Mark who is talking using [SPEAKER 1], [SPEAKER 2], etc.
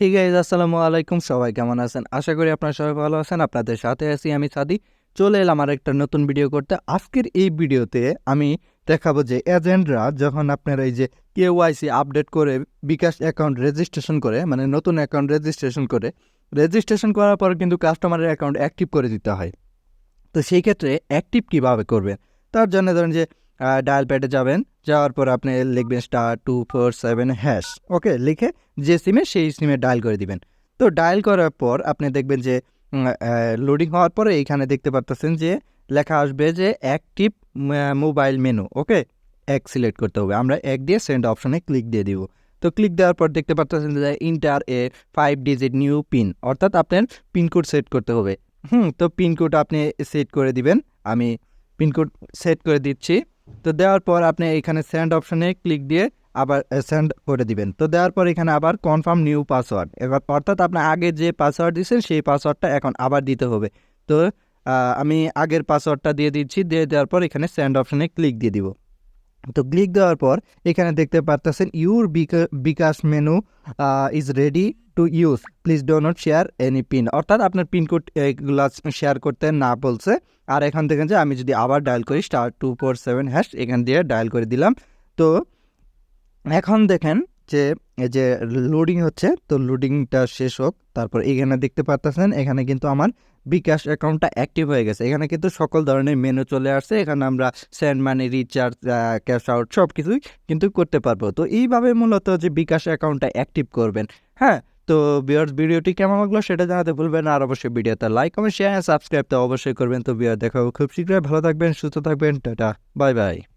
[SPEAKER 1] Hey guys আসসালামু আলাইকুম। সবাই কেমন আছেন? আশা করি আপনারা সবাই ভালো আছেন। আপনাদের সাথে আছি আমি সাদি। চলে এলাম আর একটা নতুন ভিডিও করতে। আজকের এই ভিডিওতে আমি দেখাবো যে এজেন্টরা যখন আপনার এই যে কেওয়াইসি আপডেট করে বিকাশ অ্যাকাউন্ট রেজিস্ট্রেশন করে মানে নতুন অ্যাকাউন্ট রেজিস্ট্রেশন করে, রেজিস্ট্রেশন করার পর কিন্তু কাস্টমারের অ্যাকাউন্ট অ্যাক্টিভ করে দিতে হয়। তো সেই ক্ষেত্রে অ্যাক্টিভ কীভাবে করবেন তার জন্য ধরেন যে ডায়াল প্যাডে যাবেন, যাওয়ার পর আপনি লিখবেন star two four seven hash okay লিখে যে সিমে সেই সিমে ডায়াল করে দিবেন। তো ডায়াল করার পর আপনি দেখবেন যে লোডিং হওয়ার পরে এইখানে দেখতে পারতেছেন যে, লেখা আসবে যে অ্যাক্টিভ মোবাইল মেনু ওকে এক সিলেক্ট করতে হবে। আমরা এক দিয়ে সেন্ড অপশনে ক্লিক দিয়ে দিব। তো ক্লিক দেওয়ার পর দেখতে পাচ্ছেন যে enter a five digit new PIN অর্থাৎ আপনার পিনকোড সেট করতে হবে। হুম, তো পিনকোড আপনি সেট করে দিবেন। আমি পিনকোড সেট করে দিচ্ছি। তো দেওয়ার পর আপনি এখানে সেন্ড অপশনে ক্লিক দিয়ে আবার সেন্ড করে দিবেন। তো দেওয়ার পর এখানে আবার কনফার্ম নিউ পাসওয়ার্ড এবার অর্থাৎ আপনার আগে যে পাসওয়ার্ড দিয়েছেন, সেই পাসওয়ার্ডটা এখন আবার দিতে হবে। তো আমি আগের পাসওয়ার্ডটা দিয়ে দিচ্ছি, দিয়ে দেওয়ার পর এখানে সেন্ড অপশনে ক্লিক দিয়ে দিব। তো ক্লিক দেওয়ার পর এখানে দেখতে পারতেছেন your bKash menu is ready to use please do not share any PIN অর্থাৎ আপনার পিনকোড এগুলো শেয়ার করতে না বলছে। আর এখান থেকে যে আমি যদি আবার ডায়াল করি star two four seven hash এখান দিয়ে ডায়াল করে দিলাম। তো এখন দেখেন যে এই যে লোডিং হচ্ছে, তো লোডিংটা শেষ হোক। তারপর এখানে দেখতে পারতেছেন, এখানে কিন্তু আমার বিকাশ অ্যাকাউন্টটা অ্যাক্টিভ হয়ে গেছে। এখানে কিন্তু সকল ধরনের মেনু চলে আসছে। এখানে আমরা send money recharge cash out সব কিছুই কিন্তু করতে পারব। তো এইভাবে মূলত যে বিকাশ অ্যাকাউন্টটা অ্যাক্টিভ করবেন। হ্যাঁ তো বিয়ার্স ভিডিওটি কেমন লাগল সেটা জানাতে ভুলবেন আর অবশ্যই ভিডিওতে লাইক কমেন্ট শেয়ার সাবস্ক্রাইব তো অবশ্যই করবেন। তো বিয়ার দেখা খুব শীঘ্রই। ভালো থাকবেন, সুস্থ থাকবেন। Tata bye bye